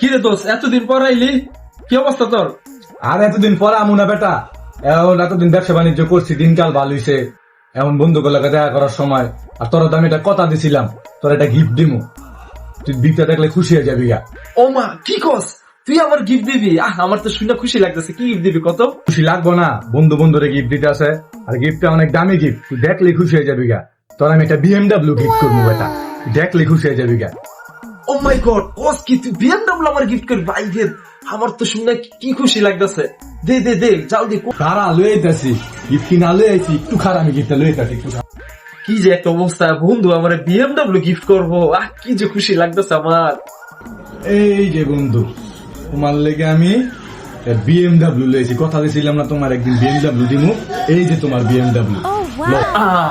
কিরে দোষ এতদিন পর আইলি? কি অবস্থা তোর? আর এতদিন পরে আমু না বেটা। এখন এতদিন ব্যবসা বাণিজ্য করছি দিনকাল ভালো হইছে। এমন বন্ধুগুলোকে দেখা করার সময়। আর তোর তো আমি একটা কথা দিছিলাম তোর একটা গিফট দিমু। তুই দিতে দেখলে খুশি হয়ে যাবি গা। ও মা কি কস? তুই আমার গিফট দিবি? আহ আমার তো শুনে খুশি লাগতেছে কি গিফট দিবি কত? খুশি লাগবো না বন্ধু বন্ধুরে গিফট দিতে আছে। আর গিফটটা অনেক দামি গিফট তুই দেখলে খুশি হয়ে যাবি গা। তোর আমি একটা বিএমডাব্লিউ গিফট করব বেটা দেখলে খুশি হয়ে যাবি গা। ও মাই গড কস কি তুই বিএমডব্লিউ আমার গিফট করবি? ভাই রে আমার তো শুনে কি খুশি লাগতেছে। দে দে দে জলদি খারা লয়ে গিফট কিনা লয়ে আইছি একটু খারা আমি গিফটটা লয়ে একটু কি যে একটা অবস্থা বন্ধু আমার বিএমডব্লিউ গিফট করব। আহ কি যে খুশি লাগতেছে আমার। এই যে বন্ধু তোমার লেগে আমি বিএমডাব্লিউ লয়েছি কথা দিয়েছিলাম না তোমার একদিন বিএমডাব্লিউ দিমু। এই যে তোমার বিএমডাব্লিউ Oh, wow. আহ